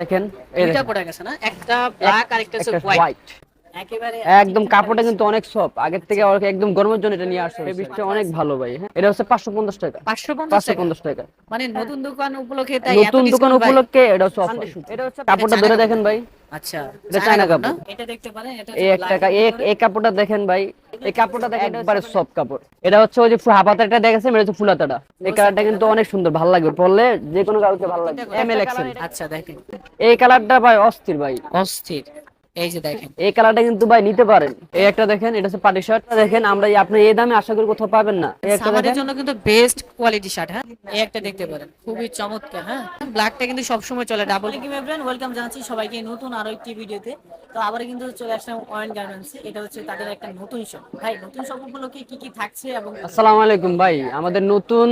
দেখেন এটা পড়ে গেছে না? একটা ব্ল্যাক আর একটা হচ্ছে হোয়াইট একদম কাপড়টা কিন্তু অনেক সফট আগের থেকে আর একদম গরমের জন্য এটা নিয়ে আসছে এই বৃষ্টি অনেক ভালো ভাই। হ্যাঁ এটা হচ্ছে পাঁচশো পঞ্চাশ টাকা। 550 পাঁচশো টাকা? পঞ্চাশ টাকা। মানে নতুন দোকান উপলক্ষে তাই নতুন দোকান উপলক্ষে এটা হচ্ছে এটা হচ্ছে কাপড়টা ধরে দেখেন ভাই। আচ্ছা এটা চায়না চায়না কাপড়? এটা দেখতে পারেন এটা এই কাপড়টা দেখেন ভাই এই কাপড়টা দেখেন একবারে সফট কাপড়। এটা হচ্ছে ওই যে হাফাতাটা দেখেছে এটা হচ্ছে ফুলাতাটা। এই কালারটা কিন্তু অনেক সুন্দর ভালো লাগবে পরলে যে কোনো কাউকে ভালো লাগবে। M XL. আচ্ছা দেখেন। এই কালারটা ভাই অস্থির ভাই। অস্থির। এই যে দেখেন। এই কালারটা কিন্তু ভাই নিতে পারেন। এই একটা দেখেন এটা হচ্ছে পার্টি শার্ট। দেখেন আমরা আপনি এই দামে আশা করি কোথাও পাবেন না। এই একটা সামারের দেখেন। জন্য কিন্তু বেস্ট কোয়ালিটি শার্ট হ্যাঁ? এই একটা দেখতে পারেন। খুবই চমৎকার হ্যাঁ? ব্ল্যাকটা কিন্তু সবসময় চলে ডাবল কি ফ্রেন্ড ওয়েলকাম জানাচ্ছি সবাইকে নতুন আরও একটি ভিডিওতে। তো আবার কিন্তু চলে আসলাম অয়েন গার্মেন্টস এটা হচ্ছে তাদের একটা নতুন শপ ভাই নতুন শপ উপলক্ষে কি কি থাকছে এবং আসসালামু আলাইকুম ভাই। আমাদের নতুন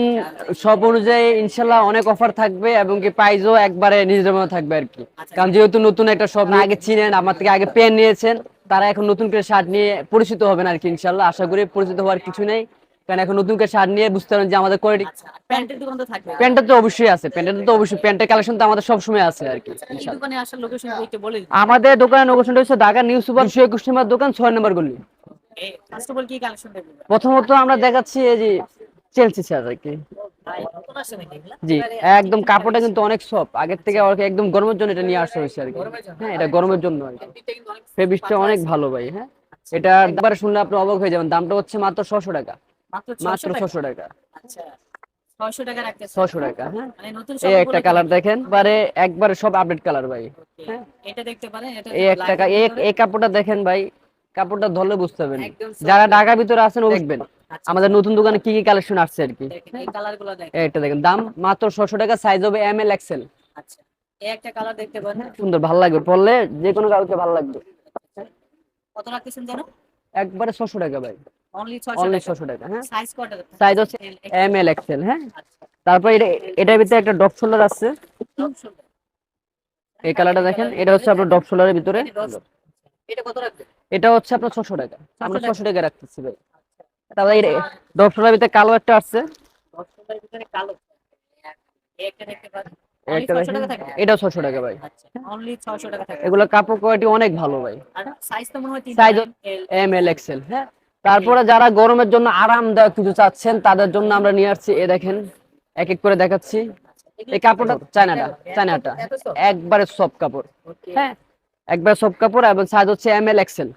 সব অনুযায়ী ইনশাল্লাহ অনেক অফার থাকবে এবং কি প্রাইসও একবারে নিজেদের মতো থাকবে আর কি। কারণ যেহেতু নতুন একটা সব আগে চিনেন আমার থেকে আগে পেন নিয়েছেন তারা এখন নতুন করে শার্ট নিয়ে পরিচিত হবেন আর কি ইনশাল্লাহ আশা করি পরিচিত হওয়ার কিছু নেই। কারণ এখন নতুন করে শার্ট নিয়ে বুঝতে পারেন যে আমাদের কোয়ালিটি প্যান্টের দোকান তো থাকবে। প্যান্টটা তো অবশ্যই আছে প্যান্টের তো অবশ্যই প্যান্টের কালেকশন তো আমাদের সবসময় আছে আর কি দোকানে আসার লোকেশন একটু বলে আমাদের দোকানের লোকেশনটা হচ্ছে ঢাকা নিউ সুপার নম্বর দোকান ছয় নম্বর গলি। ফার্স্ট অফ অল কি কালেকশন দেবেন? প্রথমত আমরা দেখাচ্ছি এই যে চেলসি আর কি? জি একদম কাপড়টা কিন্তু অনেক সফট আগের থেকে একদম গরমের জন্য এটা নিয়ে আসা হয়েছে আর কি। হ্যাঁ এটা গরমের জন্য আর কি। ফেব্রিকটা অনেক ভালো ভাই হ্যাঁ। এটা একবার শুনলে আপনি অবাক হয়ে যাবেন। দামটা হচ্ছে মাত্র ছশো টাকা। মাত্র মাত্র 600 টাকা? ছশো টাকা। আচ্ছা 600 টাকা রাখতেছে ছশো টাকা হ্যাঁ। মানে এই একটা কালার দেখেন বারে একবারে সব আপডেট কালার ভাই হ্যাঁ। এটা দেখতে পারেন এটা এই একটা এই কাপড়টা দেখেন ভাই কাপড়টা ধরলে বুঝতে পারবেন। যারা ঢাকার ভিতরে আছেন ও দেখবেন। আমাদের নতুন দোকানে কি কি কালেকশন আসছে আর কি? গুলো দেখেন। দাম মাত্র ছশো টাকা সাইজ হবে এম এল এক্সেল আচ্ছা একটা কালার দেখতে পারেন। সুন্দর ভালো লাগবে। পরলে যে কোনো কাউকে ভালো লাগবে। কত রাখতেছেন জানো একবারে ছশো টাকা ভাই। অনলি অনলি 600 টাকা। ছশো টাকা হ্যাঁ। সাইজ হচ্ছে এম এল এক্সেল হ্যাঁ। তারপর এটা এটার ভিতরে একটা ডপ শোল্ডার আছে। এই কালারটা দেখেন এটা হচ্ছে আপনার ডপ শোল্ডারের ভিতরে। এটা কত রাখবেন? এটা হচ্ছে আপনার ছশো টাকা। আমরা ছশো টাকা। রাখতেছি ভাই। তারপর ভিতরে কালো একটা আছে দশটার ভিতরে কালো একটা দেখতে পারেন এই অনলি একটা 600 দেখেন। টাকা থাকবে এটাও ছশো টাকা ভাই। আচ্ছা অনলি 600 টাকা থাকবে এগুলো কাপড় কোয়ালিটি অনেক ভালো ভাই। সাইজ এম এল এক্সেল হ্যাঁ? তারপরে যারা গরমের জন্য আরামদায়ক কিছু চাচ্ছেন তাদের জন্য আমরা নিয়ে আসছি এ দেখেন এক এক করে দেখাচ্ছি। এই কাপড়টা চায়নাটা চায়নাটা। একবারে সব কাপড় হ্যাঁ? একবারে সব কাপড় এবং সাইজ হচ্ছে M L XL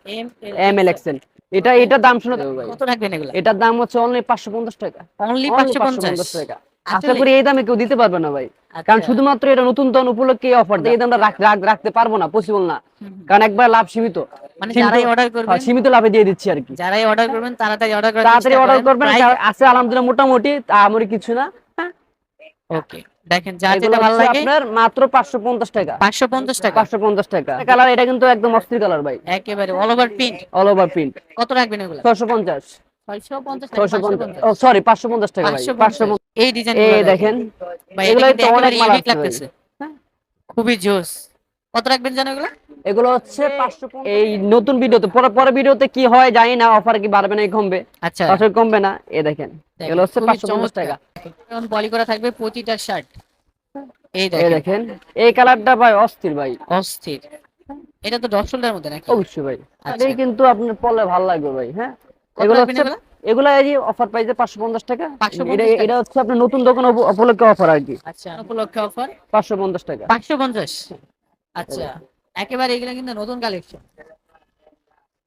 M L XL এটা এটার দাম শুনে কত রাখবেন এগুলো? এটার দাম হচ্ছে অনলি পাঁচশো পঞ্চাশ টাকা। অনলি 550 টাকা। আশা? করি এই দামে কেউ দিতে পারবে না ভাই। কারণ আচ্ছা। শুধুমাত্র এটা নতুন তন উপলক্ষে অফার এই দামটা রাখ- রাখ- রাখতে পারব না পসিবল না। কারণ একবার লাভ সীমিত। মানে যারাই অর্ডার করবেন হ্যাঁ, সীমিত লাভে দিয়ে দিচ্ছি আর কি। যারাই অর্ডার করবেন তাড়াতাড়ি অর্ডার তাড়াতাড়ি অর্ডার করবেন আছে আলহামদুলিল্লাহ মোটামুটি আমার কিছু না। ওকে দেখেন যার এগুলো যেটা ভালো লাগে আপনার মাত্র পাঁচশো পঞ্চাশ টাকা। 550 টাকা। পাঁচশো পঞ্চাশ টাকা। কালার এটা কিন্তু একদম অস্থির কালার ভাই। একেবারে all over print all over print কত রাখবেন এগুলো? ছশো পঞ্চাশ। 650 পঞ্চাশ ও সরি পাঁচশো পঞ্চাশ। টাকা ভাই। পাঁচশো এই ডিজাইন এই দেখেন। এগুলো তো অনেক। লাগতেছে। হ্যাঁ। খুবই জোস। কত রাখবেন জানো এগুলো? এগুলো হচ্ছে এই নতুন ভিডিওতে পরে পরে ভিডিওতে কি হয় জানি না অফার কি বাড়বে না কমবে? আচ্ছা। আসলে কমবে না? এ দেখেন এগুলো হচ্ছে খুবই পাঁচশো পঞ্চাশ চমৎকার। টাকা এখন বলি করা থাকবে প্রতিটা শার্ট এই এই দেখেন। এই কালারটা ভাই অস্থির ভাই। অস্থির। এটা তো ডপশোল্ডার মধ্যে নাকি? অবশ্যই ভাই। আচ্ছা। এই কিন্তু আপনার পড়লে ভালো লাগবে ভাই হ্যাঁ? এগুলো হচ্ছে এগুলো? এই যে অফার প্রাইসে পাঁচশো পঞ্চাশ টাকা? 550 এটা টাকা? এটা হচ্ছে আপনার নতুন দোকান উপলক্ষে অফার আর কি। আচ্ছা উপলক্ষে অফার পাঁচশো পঞ্চাশ টাকা। পাঁচশো পঞ্চাশ। আচ্ছা। একেবারে এগুলো কিন্তু নতুন কালেকশন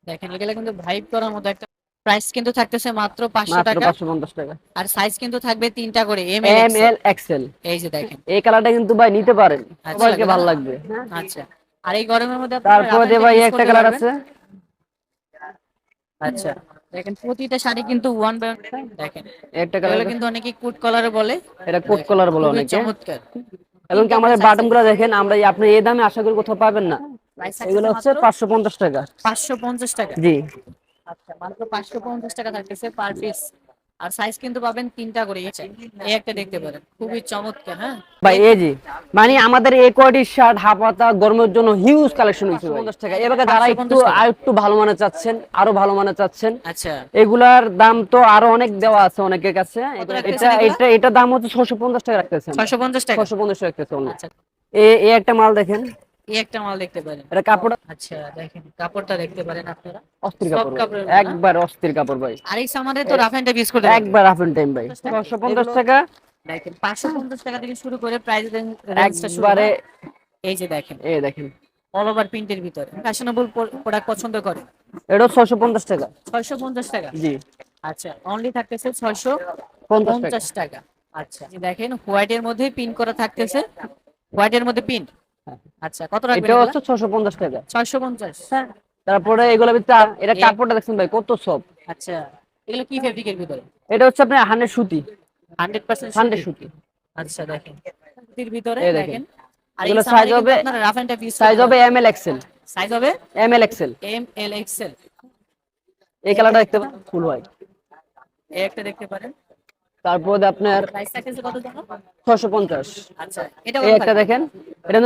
দেখেন এগুলো কিন্তু ভাইব করার মতো একটা প্রাইস কিন্তু থাকতেছে মাত্র পাঁচশো মাত্র টাকা। পাঁচশো পঞ্চাশ টাকা। আর সাইজ কিন্তু থাকবে তিনটা করে এম এম এল এক্সেল এই যে দেখেন। এই কালারটা কিন্তু ভাই নিতে পারেন। আচ্ছা, সবাইকে ভালো লাগবে। আচ্ছা। আর এই গরমের মধ্যে তারপরে ভাই একটা কালার আছে। আচ্ছা। দেখেন প্রতিটা শাড়ি কিন্তু ওয়ান বাই দেখেন একটা কালার কিন্তু অনেকে কোট কলারে বলে। এটা কোট কলার বলে অনেকে। চমৎকার। এবং কি আমাদের বাটনগুলো দেখেন আমরা আপনি এই দামে আশা করি কোথাও পাবেন না। এগুলো হচ্ছে পাঁচশো পঞ্চাশ টাকা। পাঁচশো পঞ্চাশ টাকা। জি। আচ্ছা মাত্র পাঁচশো পঞ্চাশ টাকা থাকতেছে পার পিস আর সাইজ কিন্তু পাবেন তিনটা করে এই এই একটা দেখতে পারেন। খুবই চমৎকার হ্যাঁ? ভাই এই জি মানে আমাদের এই কোয়ালিটির শার্ট হাফাতা গরমের জন্য হিউজ কালেকশন হয়েছে পঞ্চাশ টাকা। এবারে যারা একটু আর একটু ভালো মানে চাচ্ছেন আরও ভালো মানে চাচ্ছেন আচ্ছা। এগুলার দাম তো আরও অনেক দেওয়া আছে অনেকের কাছে। এটা এটা এটা দাম হচ্ছে ছশো পঞ্চাশ টাকা রাখতেছেন। ছয়শো পঞ্চাশ টাকা। ছশো পঞ্চাশ টাকা রাখতেছে only। আচ্ছা। এ এ একটা মাল দেখেন। এই একটা মাল দেখতে পারেন। এটা কাপড় আচ্ছা দেখেন কাপড়টা দেখতে পারেন আপনারা। অস্থির কাপড় ভাই। কাপড়ের মধ্যে না? একবার অস্থির কাপড় ভাই। আরেক সামানে তো রাফ এন্ড টাফ ইউজ করতে একবার হাফ এন্ড টাইম ভাই। ছশো পঞ্চাশ টাকা। দেখেন পাঁচশো পঞ্চাশ টাকা থেকে শুরু করে প্রাইস এই যে দেখেন। দেখেন। অল ওভার প্রিন্টের ভিতরে। ফ্যাশনেবল প্রোডাক্ট পছন্দ করে। এটা পঞ্চাশ টাকা। ছয়শো পঞ্চাশ টাকা? জি। আচ্ছা অনলি থাকতেছে ছয়শো পঞ্চাশ টাকা। পঞ্চাশ টাকা। আচ্ছা দেখেন হোয়াইট এর মধ্যে পিন করা থাকতেছে। হোয়াইট এর মধ্যে পিন আচ্ছা কত রাখবেন এটা হচ্ছে ছশো পঞ্চাশ টাকা। ছয়শো পঞ্চাশ? তারপরে এগুলো ভিতরে এটা কাপড়টা দেখছেন ভাই কত সব। আচ্ছা এগুলো কি ফেব্রিকের ভিতরে? এটা হচ্ছে আপনার হান্ড্রেড সুতি। হান্ড্রেড পার্সেন্ট হান্ড্রেড সুতি। আচ্ছা দেখেন। সুতির ভিতরে দেখেন। দেখেন। আর এগুলো এই সামনে size কিন্তু হবে- আপনারা রাফ এন্ড টাফ সাইজ হবে এম এল এক্সেল সাইজ হবে? M L XL M L XL এই কালারটা দেখতে পারেন ফুল হোয়াইট এই একটা দেখতে পারেন। তারপরে আপনার প্রাইস থাকতেছে কত জানো? ছশো পঞ্চাশ। আচ্ছা এটা একটা দেখেন এটা